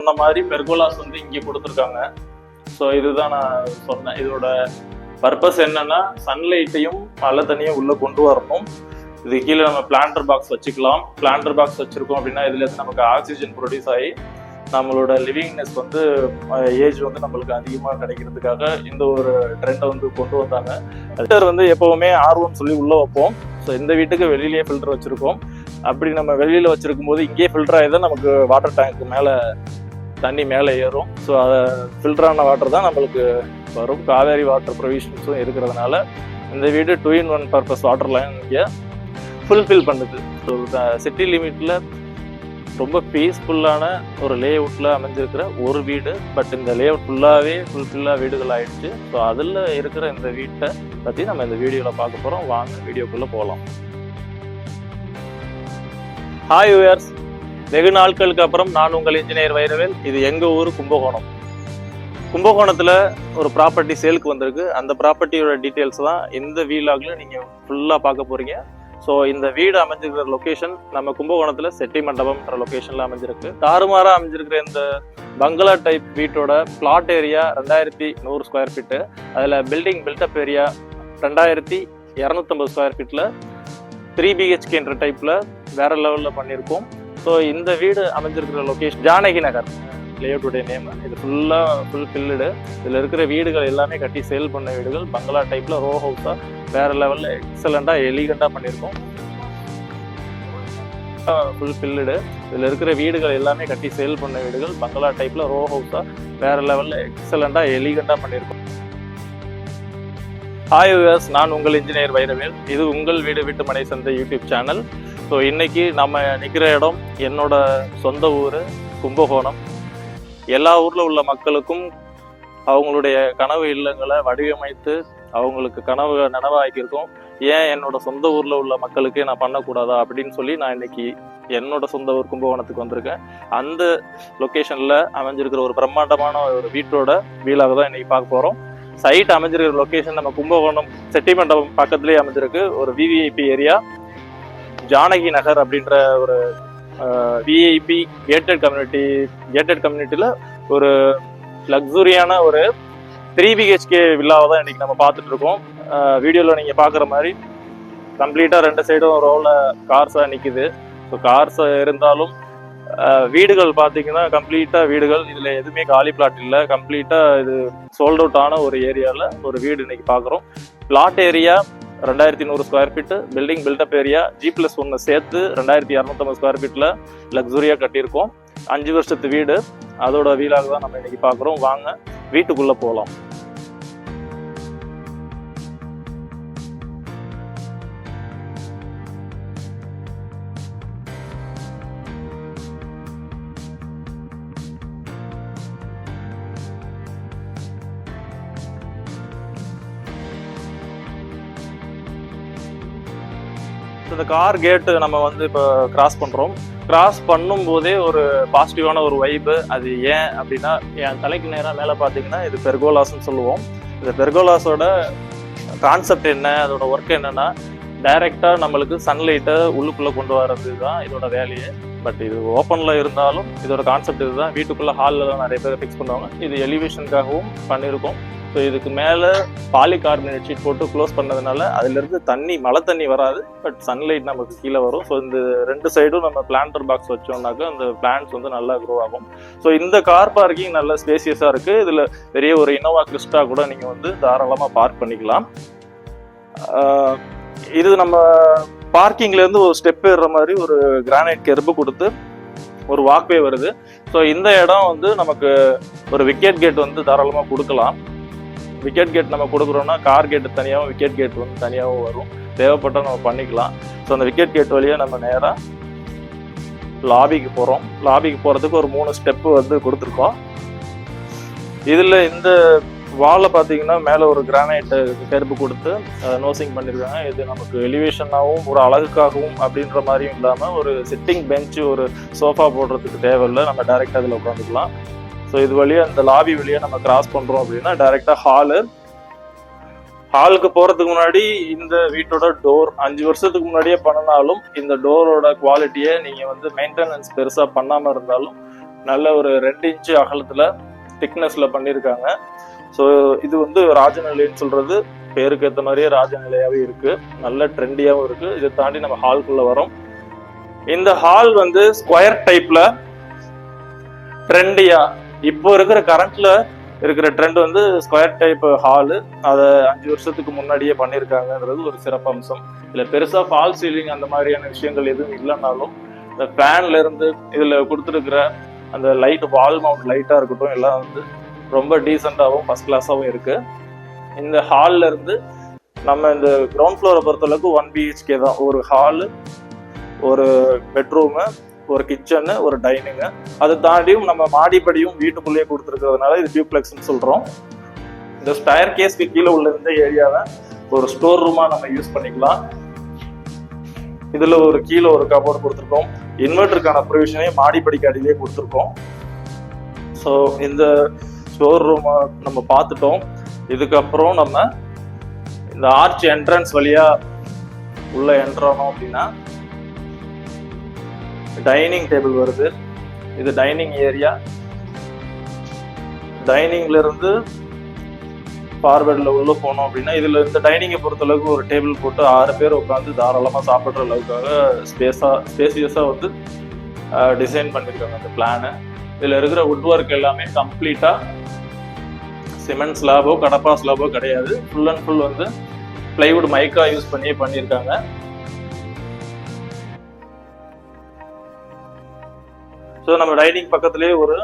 சொன்ன மாதிரி பெர்கோலாஸ் வந்து இங்கே கொடுத்துருக்காங்க. ஸோ இதுதான் நான் சொன்னேன். இதோட பர்பஸ் என்னன்னா சன்லைட்டையும் மழை தண்ணியும் உள்ள கொண்டு வரணும். இது கீழே நம்ம பிளான்டர் பாக்ஸ் வச்சுக்கலாம். பிளான்டர் பாக்ஸ் வச்சிருக்கோம் அப்படின்னா இதுல நமக்கு ஆக்சிஜன் ப்ரொடியூஸ் ஆகி நம்மளோட லிவிங்னஸ் வந்து ஏஜ் வந்து நம்மளுக்கு அதிகமாக கிடைக்கிறதுக்காக இந்த ஒரு ட்ரெண்டை வந்து கொண்டு வந்தாங்க. ஃபில்டர் வந்து எப்பவுமே ஆர்வம் சொல்லி உள்ளே வைப்போம். ஸோ இந்த வீட்டுக்கு வெளியிலேயே ஃபில்டர் வச்சுருக்கோம். அப்படி நம்ம வெளியில் வச்சுருக்கும் போது இங்கேயே ஃபில்டர் ஆகி தான் நமக்கு வாட்டர் டேங்க் மேலே தண்ணி மேலே ஏறும். ஸோ அதை ஃபில்டரான வாட்டர் தான் நம்மளுக்கு வரும். காவேரி வாட்டர் ப்ரொவிஷன்ஸும் இருக்கிறதுனால இந்த வீடு two in one purpose water line இங்கே ஃபுல்ஃபில் பண்ணுது. ஸோ சிட்டி லிமிட்டில் ரொம்ப பீஸ்ஃபுல்லான ஒரு லே அவுட்டில் அமைஞ்சிருக்கிற ஒரு வீடு பட் இந்த லே அவுட் ஃபுல்லாகவே ஃபுல்ஃபில்லாக வீடுகள் ஆயிடுச்சு. ஸோ அதில் இருக்கிற இந்த வீட்டை பற்றி நம்ம இந்த வீடியோவில் பார்க்க போகிறோம் வாங்க வீடியோக்குள்ளே போகலாம் ஹாய் வியர்ஸ் வெகு நாட்களுக்கு அப்புறம் நான் உங்கள் இன்ஜினியர் வைரவேல். இது எங்கள் ஊர் கும்பகோணம். கும்பகோணத்தில் ஒரு ப்ராப்பர்ட்டி சேலுக்கு வந்திருக்கு. அந்த ப்ராப்பர்ட்டியோட டீட்டெயில்ஸ் தான் இந்த வீலாகில் நீங்கள் ஃபுல்லாக பார்க்க போகிறீங்க ஸோ இந்த வீடு அமைஞ்சிருக்கிற லொக்கேஷன் நம்ம கும்பகோணத்தில் செட்டி மண்டபம்ன்ற லொக்கேஷனில் அமைஞ்சிருக்கு. தாறுமாறாக அமைஞ்சிருக்கிற இந்த பங்களா டைப் வீட்டோட பிளாட் ஏரியா ரெண்டாயிரத்தி நூறு ஸ்கொயர் ஃபீட்டு அதில் பில்டிங் பில்டப் ஏரியா ரெண்டாயிரத்தி இரநூத்தம்பது ஸ்கொயர் ஃபீட்டில் த்ரீ பிஹெச்கேன்ற டைப்பில் வேறு லெவலில் பண்ணியிருக்கோம். ஸோ இந்த வீடு அமைஞ்சிருக்கிற லொக்கேஷன் ஜானகி நகர். லேஅவுட்டுடைய நேம் இது ஃபுல்லாக ஃபுல் ஃபில்லுடு இதில் இருக்கிற வீடுகள் எல்லாமே கட்டி சேல் பண்ண வீடுகள். பங்களா டைப்பில் ரோ ஹவுஸாக வேற லெவலில் எக்ஸலண்ட்டாக எலிகண்டாக பண்ணியிருக்கோம். ஃபுல் ஃபில்லுடு இதில் இருக்கிற வீடுகள் எல்லாமே கட்டி சேல் பண்ண வீடுகள். பங்களா டைப்பில் ரோ ஹவுஸாக வேற லெவலில் எக்ஸலண்ட்டாக எலிகண்டாக பண்ணியிருக்கோம். ஹாய் விவர்ஸ் நான் உங்கள் இன்ஜினியர் வைரவேல். இது உங்கள் வீடு வீட்டு மனை சந்தை யூடியூப் சேனல் ஸோ இன்றைக்கி நம்ம நிற்கிற இடம் என்னோட சொந்த ஊர் கும்பகோணம். எல்லா ஊரில் உள்ள மக்களுக்கும் அவங்களுடைய கனவு இல்லங்களை வடிவமைத்து அவங்களுக்கு கனவு நனவாக்கியிருக்கோம். ஏன் என்னோட சொந்த ஊரில் உள்ள மக்களுக்கு நான் பண்ணக்கூடாதா அப்படின்னு சொல்லி நான் இன்னைக்கு என்னோட சொந்த ஊர் கும்பகோணத்துக்கு வந்திருக்கேன். அந்த லொக்கேஷனில் அமைஞ்சிருக்கிற ஒரு பிரம்மாண்டமான ஒரு வீட்டோட வீலாக தான் இன்னைக்கு பார்க்க போகிறோம் சைட் அமைஞ்சிருக்கிற லொக்கேஷன் நம்ம கும்பகோணம் செட்டிமண்டபம் பக்கத்துலேயே அமைஞ்சிருக்கு. ஒரு விவிஐபி ஏரியா ஜானகி நகர் அப்படின்ற ஒரு விஐபி கேட்டட் கம்யூனிட்டி கேட்டட் கம்யூனிட்டியில் ஒரு லக்ஸுரியான ஒரு த்ரீ பிஹெச்கே வில்லாவை தான் இன்னைக்கு நம்ம பார்த்துட்டு இருக்கோம். வீடியோவில் நீங்கள் பார்க்குற மாதிரி கம்ப்ளீட்டாக ரெண்டு சைடும் ரோவில் கார்ஸாக நிற்கிது ஸோ கார்ஸ் இருந்தாலும் வீடுகள் பார்த்தீங்கன்னா கம்ப்ளீட்டாக வீடுகள். இதில் எதுவுமே காலி பிளாட் இல்லை. கம்ப்ளீட்டாக இது சோல்ட் அவுட் ஆன ஒரு ஏரியாவில் ஒரு வீடு இன்னைக்கு பார்க்குறோம். பிளாட் ஏரியா ரெண்டாயிரத்தி நூறு square feet building built up area G plus ஒன்று சேர்த்து ரெண்டாயிரத்தி இரநூத்தம்பது ஸ்கொயர் ஃபீட்டில் லக்ஸுரியாக கட்டியிருக்கோம். அஞ்சு வருஷத்து வீடு. அதோட வீலாக தான் நம்ம இன்னைக்கு பார்க்குறோம். வாங்க வீட்டுக்குள்ளே போகலாம் இந்த கார் கேட்டு நம்ம வந்து இப்போ கிராஸ் பண்ணுறோம் கிராஸ் பண்ணும்போதே ஒரு பாசிட்டிவான ஒரு வைப்பு அது ஏன் அப்படின்னா என் தலைக்கு நேராக மேலே பார்த்தீங்கன்னா இது பெர்கோலாஸ்னு சொல்லுவோம். இந்த பெர்கோலாஸோட கான்செப்ட் என்ன அதோட ஒர்க் என்னன்னா டைரெக்டாக நம்மளுக்கு சன்லைட்டை உள்ளுக்குள்ளே கொண்டு வர்றது தான் இதோட வேலையை. பட் இது ஓப்பனில் இருந்தாலும் இதோட கான்செப்ட் இதுதான். வீட்டுக்குள்ளே ஹாலில் நிறைய பேர் ஃபிக்ஸ் பண்ணுவாங்க. இது எலிவேஷனுக்காகவும் பண்ணியிருக்கோம் ஸோ இதுக்கு மேலே பாலிகார்பனேட் ஷீட் போட்டு க்ளோஸ் பண்ணதுனால அதுலேருந்து தண்ணி மழை தண்ணி வராது. பட் சன்லைட் நமக்கு கீழே வரும். ஸோ இந்த ரெண்டு சைடும் நம்ம பிளான்டர் பாக்ஸ் வச்சோம்னாக்கா அந்த பிளான்ட்ஸ் வந்து நல்லா க்ரோ ஆகும். ஸோ இந்த கார் பார்க்கிங் நல்ல ஸ்பேசியஸாக இருக்குது இதில் பெரிய ஒரு இனோவா கிறிஸ்டா கூட நீங்கள் வந்து தாராளமாக பார்க் பண்ணிக்கலாம். இது நம்ம பார்க்கிங்ல இருந்து ஒரு ஸ்டெப் ஏறுற மாதிரி ஒரு கிரானைட் கெருப்பு கொடுத்து ஒரு வாக்வே வருது. ஸோ இந்த இடம் வந்து நமக்கு ஒரு விக்கெட் கேட் வந்து தாராளமாக கொடுக்கலாம். விக்கெட் கேட் நம்ம கொடுக்குறோம்னா கார் கேட்டு தனியாகவும் விக்கெட் கேட் வந்து தனியாகவும் வரும். தேவைப்பட்டால் நம்ம பண்ணிக்கலாம். ஸோ அந்த விக்கெட் கேட் வழியாக நம்ம நேராக லாபிக்கு போகிறோம் லாபிக்கு போகிறதுக்கு ஒரு மூணு ஸ்டெப்பு வந்து கொடுத்துருக்கோம். இதில் இந்த வாலில் பார்த்தீங்கன்னா மேலே ஒரு கிரானைட்டு கருப்பு கொடுத்து நோசிங் பண்ணியிருக்காங்க இது நமக்கு எலிவேஷனாகவும் ஒரு அழகுக்காகவும் அப்படின்ற மாதிரியும் இல்லாமல் ஒரு சிட்டிங் பெஞ்சு ஒரு சோஃபா போடுறதுக்கு தேவையில்லை நம்ம டைரெக்டாக அதில் உட்காந்துக்கலாம் ஸோ இது வழியாக இந்த லாபி வழியாக நம்ம கிராஸ் பண்ணுறோம் அப்படின்னா டைரெக்டாக ஹாலு ஹாலுக்கு போகிறதுக்கு முன்னாடி இந்த வீட்டோட டோர் அஞ்சு வருஷத்துக்கு முன்னாடியே பண்ணினாலும் இந்த டோரோட குவாலிட்டியை நீங்கள் வந்து மெயின்டெனன்ஸ் பெருசாக பண்ணாமல் இருந்தாலும் நல்ல ஒரு ரெண்டு இன்ச்சு அகலத்தில் திக்னஸில் பண்ணியிருக்காங்க ஸோ இது வந்து ராஜநிலைன்னு சொல்றது பேருக்கு ஏற்ற மாதிரியே ராஜநிலையாகவே இருக்கு. நல்ல ட்ரெண்டியாகவும் இருக்கு. இதை தாண்டி நம்ம ஹால்குள்ள வரோம். இந்த ஹால் வந்து ஸ்கொயர் டைப்ல ட்ரெண்டியா இப்போ இருக்கிற கரண்ட்ல இருக்கிற ட்ரெண்ட் வந்து ஸ்கொயர் டைப் ஹாலு அதை அஞ்சு வருஷத்துக்கு முன்னாடியே பண்ணியிருக்காங்கன்றது ஒரு சிறப்பம்சம் இதில் பெருசாக ஃபால் சீலிங் அந்த மாதிரியான விஷயங்கள் எதுவும் இல்லைனாலும் இந்த ஃபேன்ல இருந்து இதுல கொடுத்துருக்கிற அந்த லைட் வால் மவுண்ட் லைட்டாக இருக்கட்டும் எல்லாம் வந்து ரொம்ப டீசெண்டாகவும் ஃபர்ஸ்ட் கிளாஸாகவும் இருக்கு. இந்த ஹாலில் இருந்து நம்ம இந்த கிரவுண்ட் ஃப்ளோரை பொறுத்தளவுக்கு ஒன் பிஹெச்கே தான். ஒரு ஹாலு ஒரு பெட்ரூமு ஒரு கிச்சனு ஒரு டைனிங்கு அதை தாண்டியும் நம்ம மாடிப்படியும் வீட்டுக்குள்ளேயே கொடுத்துருக்கிறதுனால இது டியூப்ளெக்ஸ்னு சொல்கிறோம் இந்த ஸ்டயர் கேஸ்க்கு கீழே உள்ள இருந்த ஏரியாவை ஒரு ஸ்டோர் ரூமாக நம்ம யூஸ் பண்ணிக்கலாம். இதில் ஒரு கீழே ஒரு கபோர்டு கொடுத்துருக்கோம். இன்வெர்டருக்கான ப்ரொவிஷனையும் மாடிப்படிக்கு அடியிலே கொடுத்துருக்கோம். ஸோ இந்த ஸ்டோர் ரூமை நம்ம பார்த்துட்டோம். இதுக்கப்புறம் நம்ம இந்த ஆர்ச் என்ட்ரன்ஸ் வழியா உள்ள என்ட்ரானோம் அப்படின்னா டைனிங் டேபிள் வருது. இது டைனிங் ஏரியா டைனிங்ல இருந்து ஃபார்வர்டில் உள்ள போனோம் அப்படின்னா இதில் இந்த டைனிங்கை பொறுத்தளவுக்கு ஒரு டேபிள் போட்டு ஆறு பேர் உட்காந்து தாராளமாக சாப்பிட்ற அளவுக்காக ஸ்பேஸாக ஸ்பேசியஸாக வந்து டிசைன் பண்ணியிருக்காங்க அந்த பிளானை இதில் இருக்கிற வுட் ஒர்க் எல்லாமே கம்ப்ளீட்டாக சிமெண்ட் ஸ்லாபோ கடப்பா ஸ்லாபோ கிடையாது. ஃபுல் அண்ட் ஃபுல் வந்து பிளைவுட் மைக்கா யூஸ் பண்ணி பண்ணியிருக்காங்க. ஸோ நம்ம டைனிங் பக்கத்துலேயே ஒரு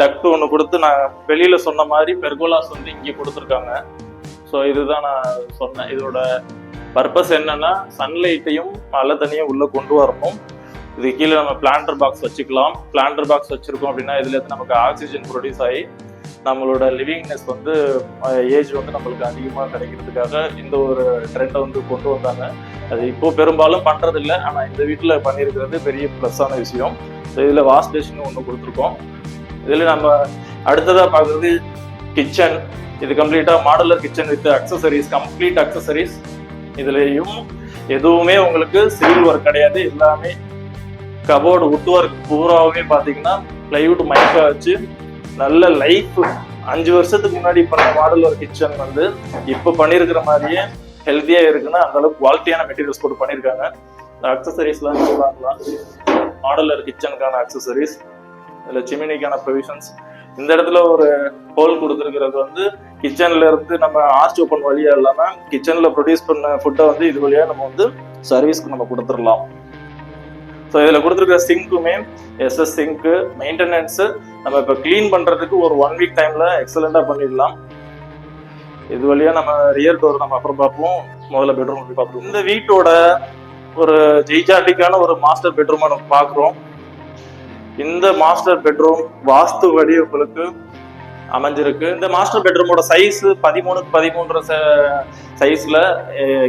டக்ட் ஒன்று கொடுத்து நான் வெளியில் சொன்ன மாதிரி பெர்கோலாஸ் வந்து இங்கே கொடுத்துருக்காங்க. ஸோ இதுதான் நான் சொன்னேன். இதோட பர்பஸ் என்னன்னா சன்லைட்டையும் மழை தண்ணியும் உள்ளே கொண்டு வரணும். இது கீழே நம்ம பிளான்டர் பாக்ஸ் வச்சுக்கலாம். பிளான்டர் பாக்ஸ் வச்சிருக்கோம் அப்படின்னா இதுல இருந்து நமக்கு ஆக்சிஜன் ப்ரொடியூஸ் ஆகி நம்மளோட லிவிங்னஸ் வந்து ஏஜ் வந்து நம்மளுக்கு அதிகமாக கிடைக்கிறதுக்காக இந்த ஒரு ட்ரெண்டை வந்து கொண்டு வந்தாங்க. அது இப்போ பெரும்பாலும் பண்றது இல்லை ஆனால் இந்த வீட்டில் பண்ணியிருக்கிறது பெரிய ப்ளஸ்ஸான விஷயம். ஸோ இதில் வாஷ் பேஷன் ஒன்று கொடுத்துருக்கோம். இதில் நம்ம அடுத்ததாக பார்க்குறது கிச்சன் இது கம்ப்ளீட்டாக modular kitchen with accessories complete accessories இதுலேயும் எதுவுமே உங்களுக்கு சிவில் ஒர்க் கிடையாது. எல்லாமே கபோர்டு உட் ஒர்க் பூராவே பார்த்தீங்கன்னா பிளைவுட் மைக்கா வச்சு நல்ல லைஃப் அஞ்சு வருஷத்துக்கு முன்னாடி பண்ண மாடல் ஒரு கிச்சன் வந்து இப்போ பண்ணியிருக்கிற மாதிரியே ஹெல்த்தியாக இருக்குன்னா அந்த அளவுக்கு குவாலிட்டியான மெட்டீரியல்ஸ் போட்டு பண்ணியிருக்காங்க இந்த அக்சசரிஸ்லாம் வாங்கலாம் மாடலர் கிச்சனுக்கான அக்சசரிஸ் இதில் சிமினிக்கான ப்ரொவிஷன்ஸ் இந்த இடத்துல ஒரு ஹோல் கொடுத்துருக்கிறது வந்து கிச்சன்ல இருந்து நம்ம ஆஸ்ட் ஓப்பன் வழியா இல்லாமல் கிச்சன்ல ப்ரொடியூஸ் பண்ண ஃபுட்டை வந்து இது வழியா நம்ம வந்து சர்வீஸ்க்கு நம்ம கொடுத்துடலாம். ஸோ இதில் கொடுத்துருக்க சிங்க்குமே எஸ்எஸ் சிங்க்கு மெயின்டெனன்ஸு நம்ம இப்போ க்ளீன் பண்ணுறதுக்கு ஒரு ஒன் வீக் டைமில் எக்ஸலண்ட்டாக பண்ணிடலாம். இது வழியாக நம்ம ரியர் டோர் நம்ம அப்புறம் பார்ப்போம். முதல்ல பெட்ரூம் போய் பார்ப்போம். இந்த வீட்டோட ஒரு ஜெய்ஜாட்டிக்கான ஒரு மாஸ்டர் பெட்ரூமை நம்ம பார்க்குறோம். இந்த மாஸ்டர் பெட்ரூம் வாஸ்து வழி உங்களுக்கு அமைஞ்சிருக்கு. இந்த மாஸ்டர் பெட்ரூமோட சைஸ் பதிமூணுக்கு பதிமூன்று சைஸ்ல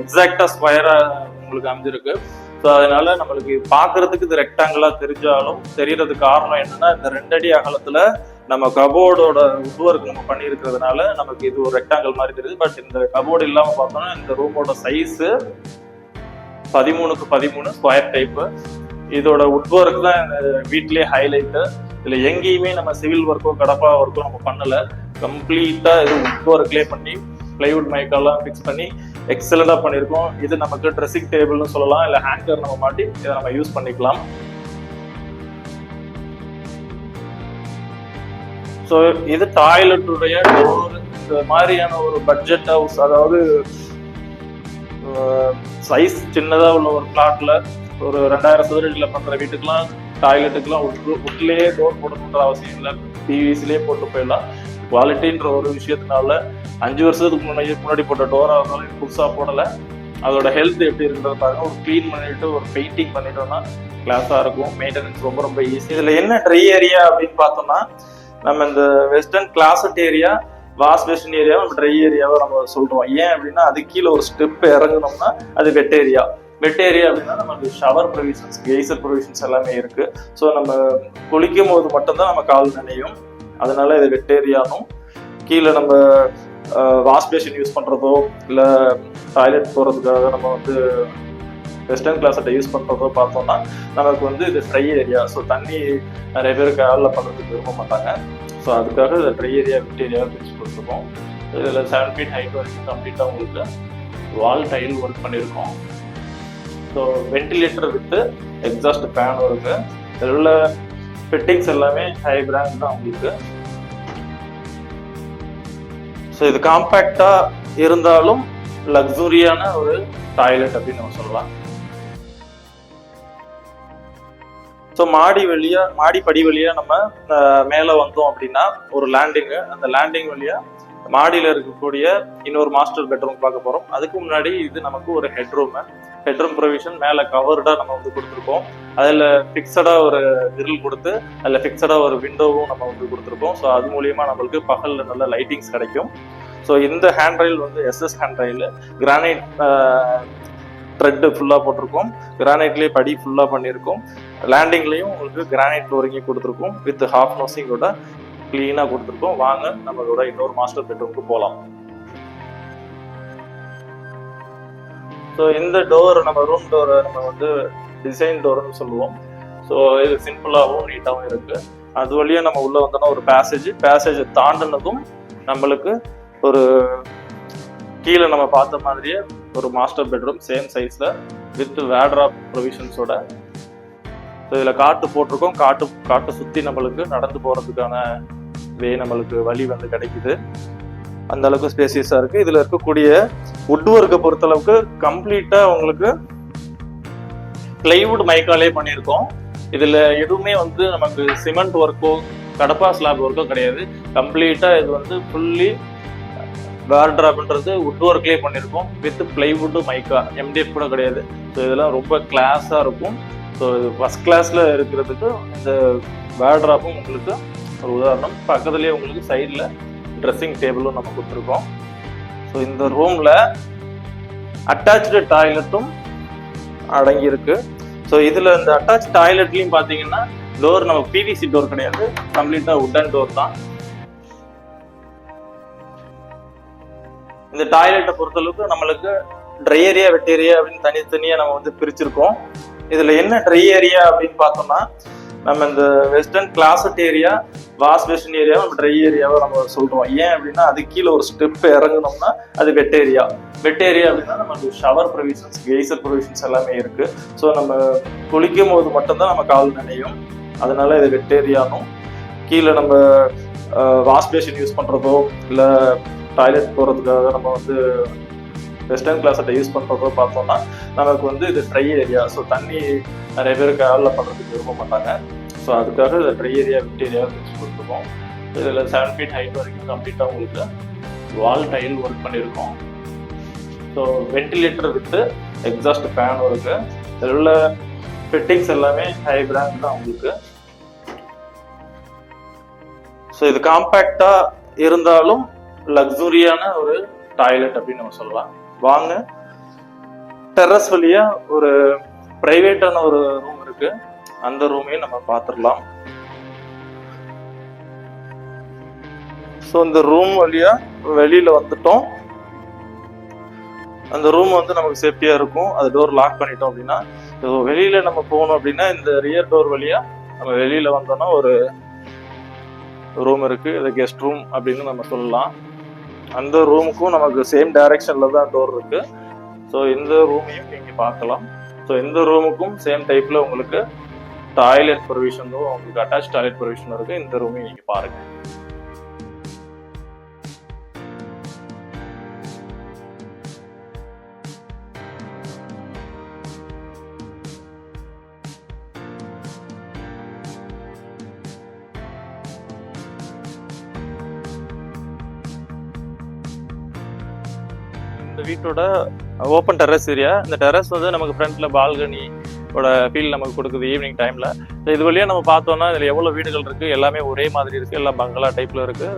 எக்ஸாக்டா ஸ்கொயரா உங்களுக்கு அமைஞ்சிருக்கு. ஸோ அதனால நம்மளுக்கு பார்க்கறதுக்கு இது ரெக்டாங்கிளா தெரிஞ்சாலும் தெரியறதுக்கு காரணம் என்னன்னா இந்த ரெண்டடி அகலத்துல நம்ம கபோர்டோட உட்வொர்க் நம்ம பண்ணியிருக்கிறதுனால நமக்கு இது ஒரு ரெக்டாங்கிள் மாதிரி தெரியுது. பட் இந்த கபோர்டு இல்லாமல் பார்த்தோம்னா இந்த ரூமோட சைஸ் பதிமூணுக்கு பதிமூணு ஸ்கொயர் டைப்பு இதோட உட்வொர்க் தான் வீட்லேயே ஹைலைட்டு இதில் எங்கேயுமே நம்ம சிவில் ஒர்க்கோ கடப்பா ஒர்க்கோ நம்ம பண்ணலை. கம்ப்ளீட்டாக இது உட்வொர்க்லேயே பண்ணி பிளைவுட் மைக்கெல்லாம் ஃபிக்ஸ் பண்ணி எக்ஸலண்டாக பண்ணியிருக்கோம். இது நமக்கு ட்ரெஸ்ஸிங் டேபிள்னு சொல்லலாம். இல்லை ஹேங்கர் நம்ம மாட்டி இதை நம்ம யூஸ் பண்ணிக்கலாம். ஸோ இது டாய்லெட்டுடைய டோர் மாதிரியான ஒரு பட்ஜெட் ஹவுஸ் அதாவது சைஸ் சின்னதாக உள்ள ஒரு பிளாட்ல ஒரு ரெண்டாயிரம் சதுரடியில் பண்ணுற வீட்டுக்கெல்லாம் டாய்லெட்டுக்கெல்லாம் உட் உட்லேயே டோர் போடணுன்ற அவசியம் இல்லை. பிவிசிலே போட்டு போயிடலாம். குவாலிட்டின்ற ஒரு விஷயத்தினால அஞ்சு வருஷத்துக்கு முன்னாடி முன்னாடி போட்ட டோராக இருந்தாலும் புதுசாக போடல. அதோட ஹெல்த் எப்படி இருக்கிறது பாருங்க ஒரு க்ளீன் பண்ணிட்டு ஒரு பெயிண்டிங் பண்ணிட்டோம்னா கிளாஸாக இருக்கும். மெயின்டெனன்ஸ் ரொம்ப ரொம்ப ஈஸி இதில் என்ன ட்ரை ஏரியா அப்படின்னு பார்த்தோம்னா நம்ம இந்த western closet area wash basin ஏரியாவை நம்ம ட்ரை ஏரியாவை நம்ம சொல்கிறோம் ஏன் அப்படின்னா அது கீழே ஒரு ஸ்டெப் இறங்குனோம்னா அது வெட் ஏரியா வெட் ஏரியா அப்படின்னா நமக்கு ஷவர் ப்ரொவிஷன்ஸ் கேசர் ப்ரொவிஷன்ஸ் எல்லாமே இருக்கு. ஸோ நம்ம குளிக்கும் போது மட்டும்தான் நம்ம கால் நினையும். அதனால இது வெட் ஏரியானும் கீழே நம்ம வாஷ் பேஷன் யூஸ் பண்ணுறதோ இல்லை டாய்லெட் போகிறதுக்காக நம்ம வந்து வெஸ்டர்ன் கிளாஸட்டை யூஸ் பண்ணுறதோ பார்த்தோம்னா நமக்கு வந்து இது ட்ரை ஏரியா. ஸோ தண்ணி நிறைய பேர் காலில் பண்ணுறதுக்கு விரும்ப மாட்டாங்க. ஸோ அதுக்காக இதை ட்ரை ஏரியா விட் ஏரியா பிரிச்சு கொடுத்துருக்கோம். இதில் செவன் ஃபீட் ஹைட் வரைக்கும் கம்ப்ளீட்டாக உங்களுக்கு வால் டைல் ஒர்க் பண்ணியிருக்கோம் so ventilator with exhaust fan இருக்குது இதில் உள்ள ஃபிட்டிங்ஸ் எல்லாமே ஹை பிராண்ட் தான் உங்களுக்கு. ஸோ இது காம்பேக்டா இருந்தாலும் லக்ஸூரியான ஒரு டாய்லெட் அப்படின்னு நம்ம சொல்லலாம். ஸோ மாடி வழியா மாடி படி வழியா நம்ம மேலே வந்தோம் அப்படின்னா ஒரு லேண்டிங்கு அந்த லேண்டிங் வழியா மாடியில் இருக்கக்கூடிய இன்னொரு மாஸ்டர் பெட்ரூம் பார்க்க போகிறோம் அதுக்கு முன்னாடி இது நமக்கு ஒரு ஹெட்ரூமு ஹெட்ரூம் ப்ரொவிஷன் மேலே கவர்டா நம்ம வந்து கொடுத்துருக்கோம். அதில் ஃபிக்ஸடாக ஒரு கிரில் கொடுத்து அதில் ஃபிக்ஸடாக ஒரு விண்டோவும் நம்ம வந்து கொடுத்துருக்கோம். ஸோ அது மூலியமாக நம்மளுக்கு பகலில் நல்ல லைட்டிங்ஸ் கிடைக்கும். ஸோ இந்த ஹேண்ட் ரயில் வந்து SS hand rail granite tread ஃபுல்லாக போட்டிருக்கோம். கிரானைட்லேயே படி ஃபுல்லாக பண்ணியிருக்கோம். லேண்டிங்லேயும் உங்களுக்கு கிரானைட் ஃப்ளோரிங்கே கொடுத்துருக்கோம். வித் ஹாஃப் நோசிங்கோட க்ளீனாக கொடுத்துருக்கோம். வாங்க நம்மளோட இன்னொரு மாஸ்டர் பெட்ரூமுக்கு போகலாம் ஸோ இந்த டோர் நம்ம ரூம் டோரை நம்ம வந்து டிசைன் டோர்னு சொல்லுவோம். ஸோ இது சிம்பிளாகவும் நீட்டாகவும் இருக்கு. அது வழியாக நம்ம உள்ள வந்தோம்னா ஒரு பேசேஜ் பேசேஜ் தாண்டினதும் நம்மளுக்கு ஒரு கீழே நம்ம பார்த்த மாதிரியே ஒரு மாஸ்டர் பெட்ரூம் சேம் சைஸ்ல வித் வேட்ராப் ப்ரொவிஷன்ஸோட இதில் காட்டு போட்டிருக்கோம். காட்டு காட்டை சுற்றி நம்மளுக்கு நடந்து போகிறதுக்கான வே நம்மளுக்கு வழி வந்து கிடைக்குது. அந்த அளவுக்கு ஸ்பேசியஸாக இருக்குது இதில் இருக்கக்கூடிய உட் ஒர்க்கை பொறுத்தளவுக்கு கம்ப்ளீட்டாக உங்களுக்கு பிளைவுட் மைக்காலே பண்ணியிருக்கோம். இதில் எதுவுமே வந்து நமக்கு சிமெண்ட் ஒர்க்கோ கடப்பா ஸ்லாப் ஒர்க்கோ கிடையாது. கம்ப்ளீட்டாக இது வந்து ஃபுல்லி வேர்ட்ராப்ன்றது உட் ஒர்க்லேயே பண்ணியிருக்கோம் வித் பிளைவுட்டு மைக்கா எம்டிஎஃப் கூட கிடையாது. ஸோ இதெல்லாம் ரொம்ப கிளாஸாக இருக்கும். ஸோ இது ஃபஸ்ட் கிளாஸில் இருக்கிறதுக்கு இந்த வேர்ட்ராப்பும் உங்களுக்கு ஒரு உதாரணம். பக்கத்துலேயே உங்களுக்கு சைடில் ட்ரெஸ்ஸிங் டேபிளும் நம்ம கொடுத்துருக்கோம். ஸோ இந்த ரூமில் அட்டாச்சு டாய்லெட்டும் அடங்கியிருக்கு. ஸோ இதில் இந்த அட்டாச் டாய்லெட்லையும் பார்த்தீங்கன்னா டோர் நம்ம பிவிசி டோர் கிடையாது. கம்ப்ளீட்டாக உட்டன் டோர் தான். இந்த டாய்லெட்டை பொறுத்தளவுக்கு நம்மளுக்கு ட்ரை ஏரியா வெட் ஏரியா அப்படின்னு தனித்தனியாக நம்ம வந்து பிரிச்சிருக்கோம். இதில் என்ன ட்ரை ஏரியா அப்படின்னு பார்த்தோம்னா நம்ம இந்த western closet area wash western area நம்ம ட்ரை ஏரியாவை நம்ம சொல்றோம். ஏன் அப்படின்னா அது கீழே ஒரு ஸ்டெப் இறங்குனோம்னா அது வெட் ஏரியா வெட் ஏரியா அப்படின்னா நமக்கு ஷவர் ப்ரொவிஷன்ஸ் கெய்சர் ப்ரொவிஷன்ஸ் எல்லாமே இருக்கு. ஸோ நம்ம குளிக்கும் போது மட்டும்தான் நம்ம கால் நினையும். அதனால இது வெட் ஏரியானும் கீழே நம்ம வாஷ் பேஷன் யூஸ் பண்ணுறதோ இல்லை டாய்லெட் போகிறதுக்காக நம்ம வந்து வெஸ்டர்ன் கிளாஸட்டை யூஸ் பண்ணுறப்போ பார்த்தோம்னா நமக்கு வந்து இது ட்ரை ஏரியா ஸோ தண்ணி நிறைய பேர் ஆவலில் பண்ணுறதுக்கு விரும்ப மாட்டாங்க. ஸோ அதுக்காக இதை ட்ரை ஏரியா விட் ஏரியா வச்சு கொடுத்துருக்கோம். இதில் செவன் ஃபீட் ஹைட் வரைக்கும் கம்ப்ளீட்டாக உங்களுக்கு வால் டைல் ஒர்க் பண்ணியிருக்கோம். So ventilator with exhaust fan இருக்கு இதில் உள்ள ஃபிட்டிங்ஸ் எல்லாமே ஹை பிராண்ட் தான் உங்களுக்கு. ஸோ இது காம்பேக்டாக இருந்தாலும் லக்ஸுரியான ஒரு டாய்லெட் அப்படின்னு நம்ம சொல்லலாம். வாங்க. டெரஸ் வழியா ஒரு பிரைவேட்டான ஒரு ரூம் இருக்கு. அந்த ரூமையும் நம்ம பார்த்துடலாம் ஸோ இந்த ரூம் வழியா வெளியில வந்துட்டோம். அந்த ரூம் வந்து நமக்கு சேஃப்டியா இருக்கும். அது டோர் லாக் பண்ணிட்டோம் அப்படின்னா வெளியில நம்ம போகணும் அப்படின்னா இந்த ரியர் டோர் வழியா நம்ம வெளியில வந்தோம்னா ஒரு ரூம் இருக்கு. இது கெஸ்ட் ரூம் அப்படின்னு நம்ம சொல்லலாம். அந்த ரூமுக்கும் நமக்கு சேம் டைரக்ஷன்ல தான் டோர் இருக்கு. ஸோ இந்த ரூமையும் நீங்கள் பார்க்கலாம். ஸோ இந்த ரூமுக்கும் சேம் டைப்ல உங்களுக்கு டாய்லெட் ப்ரொவிஷனும் உங்களுக்கு அட்டாச் டாய்லெட் ப்ரொவிஷன் இருக்கு. இந்த ரூமையும் நீங்கள் பாருங்க. இந்த வீட்டோட ஓப்பன் டெரஸ் ஏரியா இந்த டெரஸ் வந்து நமக்கு ஃப்ரண்ட்ல பால்கனி ஓட ஃபீல் நமக்கு கொடுக்குது ஈவினிங் டைம்ல இது வழியாக நம்ம பார்த்தோம்னா இதில் எவ்வளோ வீடுகள் இருக்கு? எல்லாமே ஒரே மாதிரி இருக்கு. எல்லாம் பங்களா டைப்ல இருக்கு.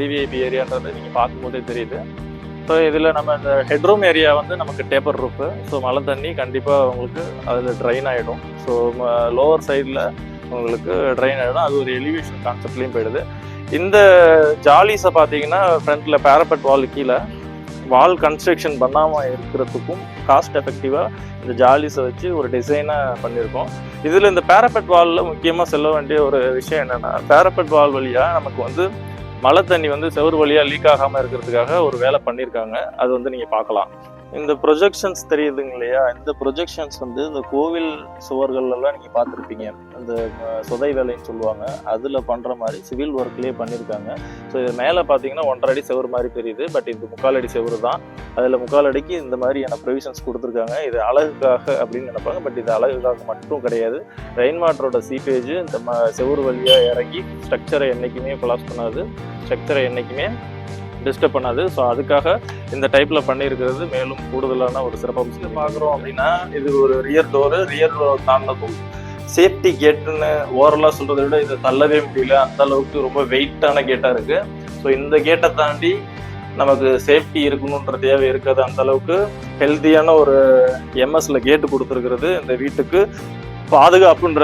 விவிஐபி ஏரியான்றது நீங்கள் பார்க்கும்போதே தெரியுது. ஸோ இதில் நம்ம இந்த ஹெட்ரூம் ஏரியா வந்து நமக்கு டேப்பர் ரூஃபு ஸோ மழை தண்ணி கண்டிப்பாக உங்களுக்கு அதில் ட்ரைன் ஆகிடும் ஸோ லோவர் சைடில் உங்களுக்கு ட்ரைன் ஆகிடும் அது ஒரு எலிவேஷன் கான்செப்ட்லேயும் போயிடுது. இந்த ஜாலிஸை பார்த்தீங்கன்னா ஃப்ரண்ட்டில் பேரப்பட் வால் கீழே வால் கன்ஸ்ட்ரக்ஷன் பண்ணாமல் இருக்கிறதுக்கும் காஸ்ட் எஃபெக்டிவாக இந்த ஜாலிஸை வச்சு ஒரு டிசைனாக பண்ணியிருக்கோம். இதில் இந்த பேரப்பெட் வாலில் முக்கியமாக செல்ல வேண்டிய ஒரு விஷயம் என்னென்னா பேரப்பெட் வால் வழியாக நமக்கு வந்து மழை தண்ணி வந்து செவ்வறு வழியாக லீக் ஆகாமல் இருக்கிறதுக்காக ஒரு வேலை பண்ணியிருக்காங்க. அது வந்து நீங்கள் பார்க்கலாம். இந்த ப்ரொஜெக்ஷன்ஸ் தெரியுதுங்க இல்லையா? இந்த ப்ரொஜெக்ஷன்ஸ் வந்து இந்த கோவில் சுவர்கள்லாம் நீங்கள் பார்த்துருப்பீங்க. இந்த சுதை சொதை வேலைன்னு சொல்லுவாங்க. அதில் பண்ணுற மாதிரி சிவில் ஒர்க்லேயே பண்ணியிருக்காங்க. ஸோ இது மேலே பார்த்தீங்கன்னா ஒன்றரை அடி செவரு மாதிரி தெரியுது. பட் இது முக்கால் அடி செவுரு தான். அதில் முக்கால் அடிக்கு இந்த மாதிரியான ப்ரொவிஷன்ஸ் கொடுத்துருக்காங்க. இது அழகுக்காக அப்படின்னு நினைப்பாங்க. பட் இது அழகுக்காக மட்டும் கிடையாது. ரெயின் வாட்டரோட சீப்பேஜ் இந்த ம செவுரு வழியாக இறங்கி ஸ்ட்ரக்சரை என்றைக்குமே கொலாப்ஸ் பண்ணாது. ஸ்ட்ரக்சரை என்றைக்குமே டிஸ்டர்ப் பண்ணாது. ஸோ அதுக்காக இந்த டைப்பில் பண்ணியிருக்கிறது மேலும் கூடுதலான ஒரு சிறப்பம்சம் பார்க்குறோம் அப்படின்னா இது ஒரு ரியர் டோரு ரியர் டோர் தாண்டதும் சேஃப்டி கேட்டுன்னு ஓரலாக சொல்கிறத விட இதை தள்ளவே முடியல. அந்த அளவுக்கு ரொம்ப வெயிட்டான கேட்டாக இருக்குது ஸோ இந்த கேட்டை தாண்டி நமக்கு சேஃப்டி இருக்கணுன்ற தேவை இருக்காது. அந்த அளவுக்கு ஹெல்த்தியான ஒரு எம்எஸ்ல கேட்டு கொடுத்துருக்கிறது இந்த வீட்டுக்கு பாதுகாப்புன்ற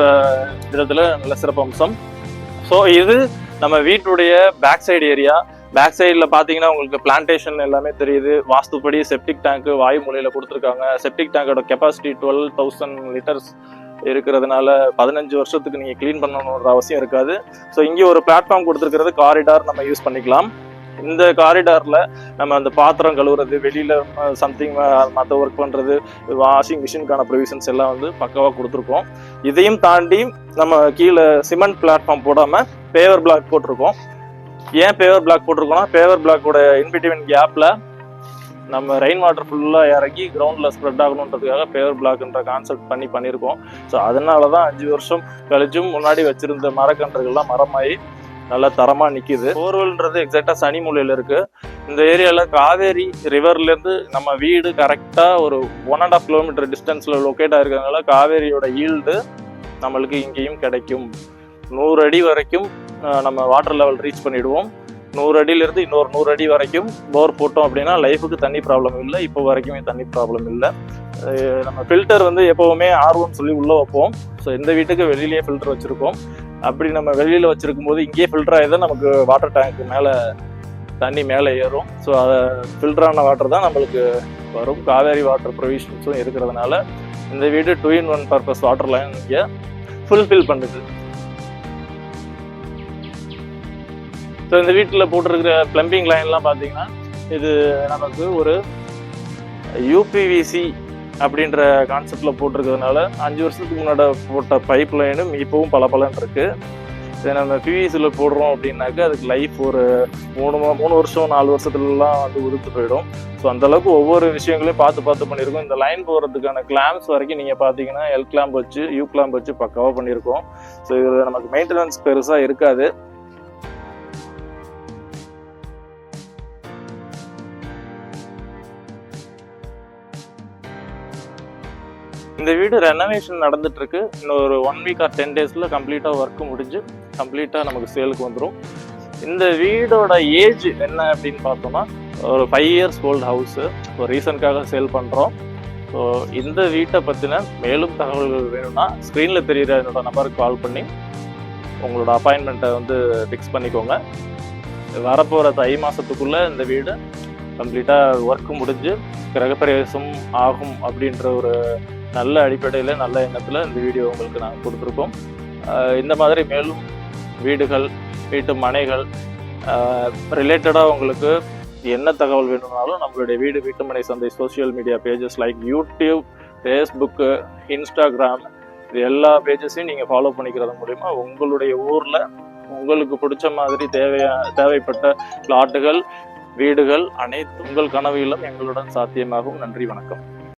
விதத்தில் நல்ல சிறப்பம்சம். ஸோ இது நம்ம வீட்டுடைய பேக் சைடு ஏரியா பேக் சைடில் பார்த்தீங்கன்னா உங்களுக்கு பிளான்டேஷன் எல்லாமே தெரியுது. வாஸ்துப்படி செப்டிக் டேங்க்கு வாயு மூலையில் கொடுத்துருக்காங்க. செப்டிக் டேங்கோட கெப்பாசிட்டி டுவெல் தௌசண்ட் லிட்டர்ஸ் இருக்கிறதுனால பதினஞ்சு வருஷத்துக்கு நீங்கள் க்ளீன் பண்ணணுன்ற அவசியம் இருக்காது. ஸோ இங்கே ஒரு பிளாட்ஃபார்ம் கொடுத்துருக்கிறது காரிடார் நம்ம யூஸ் பண்ணிக்கலாம். இந்த காரிடாரில் நம்ம அந்த பாத்திரம் கழுவுறது வெளியில் சம்திங் மற்ற ஒர்க் பண்ணுறது வாஷிங் மிஷினுக்கான ப்ரொவிஷன்ஸ் எல்லாம் வந்து பக்காவாக கொடுத்துருக்கோம். இதையும் தாண்டி நம்ம கீழே சிமெண்ட் பிளாட்ஃபார்ம் போடாமல் பேவர் பிளாக் போட்டிருக்கோம். ஏன் பேவர் பிளாக் போட்டிருக்கோம்னா பேவர் பிளாக்கோட இன்பிட்வீன் கேப்பில் நம்ம ரெயின் வாட்டர் ஃபுல்லாக இறங்கி கிரவுண்டில் ஸ்ப்ரெட் ஆகணுன்றதுக்காக பேவர் பிளாக்ன்ற கான்செப்ட் பண்ணி பண்ணியிருக்கோம். ஸோ அதனால தான் அஞ்சு வருஷம் கழிச்சும் முன்னாடி வச்சிருந்த மரக்கன்றுகள்லாம் மரமாயி நல்லா தரமாக நிற்கிது போர்வெல்ன்றது எக்ஸாக்டாக சனி மூலையில் இருக்குது இந்த ஏரியாவில் காவேரி ரிவர்லேருந்து நம்ம வீடு கரெக்டாக ஒரு ஒன் அண்ட் ஆஃப் கிலோமீட்டர் டிஸ்டன்ஸில் லொக்கேட் ஆகிருக்கனால காவேரியோட ஈல்டு நம்மளுக்கு இங்கேயும் கிடைக்கும். நூறு அடி வரைக்கும் நம்ம வாட்டர் லெவல் ரீச் பண்ணிடுவோம். நூறு அடியிலிருந்து இன்னொரு நூறு அடி வரைக்கும் போர் போட்டோம் அப்படின்னா லைஃபுக்கு தண்ணி ப்ராப்ளம் இல்லை. இப்போ வரைக்குமே தண்ணி ப்ராப்ளம் இல்லை. நம்ம ஃபில்டர் வந்து எப்போவுமே ஆர்வம் சொல்லி உள்ளே வைப்போம். ஸோ இந்த வீட்டுக்கு வெளியிலேயே ஃபில்டர் வச்சுருக்கோம். அப்படி நம்ம வெளியில் வச்சுருக்கும் போது இங்கேயே ஃபில்டர் ஆகி தான் நமக்கு வாட்டர் டேங்க்கு மேலே தண்ணி மேலே ஏறும். ஸோ அதை ஃபில்டரான வாட்டர் தான் நம்மளுக்கு வரும். காவேரி வாட்டர் ப்ரொவிஷன்ஸும் இருக்கிறதுனால இந்த வீடு two in one purpose water line இங்கே ஃபுல்ஃபில் பண்ணுது. ஸோ இந்த வீட்டில் போட்டிருக்கிற பிளம்பிங் லைன்லாம் பார்த்தீங்கன்னா இது நமக்கு ஒரு யூபிவிசி அப்படின்ற கான்செப்டில் போட்டிருக்கிறதுனால அஞ்சு வருஷத்துக்கு முன்னாடி போட்ட பைப் லைனும் இப்போவும் பல இருக்கு. இதை நம்ம பிவிசியில் போடுறோம் அப்படின்னாக்கா அதுக்கு லைஃப் ஒரு மூணு மா- மூணு வருஷம் நாலு வருஷத்துலலாம் வந்து உதுத்து போயிடும். ஸோ அந்தளவுக்கு ஒவ்வொரு விஷயங்களையும் பார்த்து பார்த்து பண்ணியிருக்கோம். இந்த லைன் போகிறதுக்கான கிளாம்ஸ் வரைக்கும் நீங்கள் பார்த்தீங்கன்னா எல் கிளாம்ப் வச்சு யூ கிளாம்ப் வச்சு பக்காவாக பண்ணியிருக்கோம். ஸோ இது நமக்கு மெயின்டெனன்ஸ் பெருசாக இருக்காது. இந்த வீடு ரெனோவேஷன் நடந்துட்டு இருக்கு இன்னும் ஒரு ஒன் வீக் ஆர் டென் டேஸ்ல கம்ப்ளீட்டா ஒர்க் முடிஞ்சு கம்ப்ளீட்டா நமக்கு சேலுக்கு வந்துடும் இந்த வீடோட ஏஜ் என்ன அப்படின்னு பார்த்தோம்னா ஒரு ஃபைவ் இயர்ஸ் ஓல்டு ஹவுஸு ஒரு ரீசனுக்காக சேல் பண்ணுறோம் ஸோ இந்த வீட்டை பற்றின மேலும் தகவல்கள் வேணும்னா ஸ்க்ரீனில் தெரிகிற என்னோட நம்பருக்கு கால் பண்ணி உங்களோட அப்பாயின்மெண்ட்டை வந்து ஃபிக்ஸ் பண்ணிக்கோங்க. வரப்போகிற தை மாதத்துக்குள்ளே இந்த வீடு கம்ப்ளீட்டாக ஒர்க்கு முடிஞ்சு கிரகப்பிரவேசம் ஆகும் அப்படின்ற ஒரு நல்ல அடிப்படையில் நல்ல எண்ணத்தில் இந்த வீடியோ உங்களுக்கு நாங்கள் கொடுத்துருக்கோம். இந்த மாதிரி மேலும் வீடுகள் வீட்டு மனைகள் ரிலேட்டடாக உங்களுக்கு என்ன தகவல் வேணும்னாலும் நம்மளுடைய வீடு வீட்டுமனை சந்தை social media pages like YouTube Facebook Instagram இது எல்லா பேஜஸையும் நீங்கள் ஃபாலோ பண்ணிக்கிறது மூலிமா உங்களுடைய ஊரில் உங்களுக்கு பிடிச்ச மாதிரி தேவையா தேவைப்பட்ட பிளாட்டுகள் வீடுகள் அனைத்து உங்கள் கனவு இல்லம் எங்களுடன் சாத்தியமாகும். நன்றி வணக்கம்.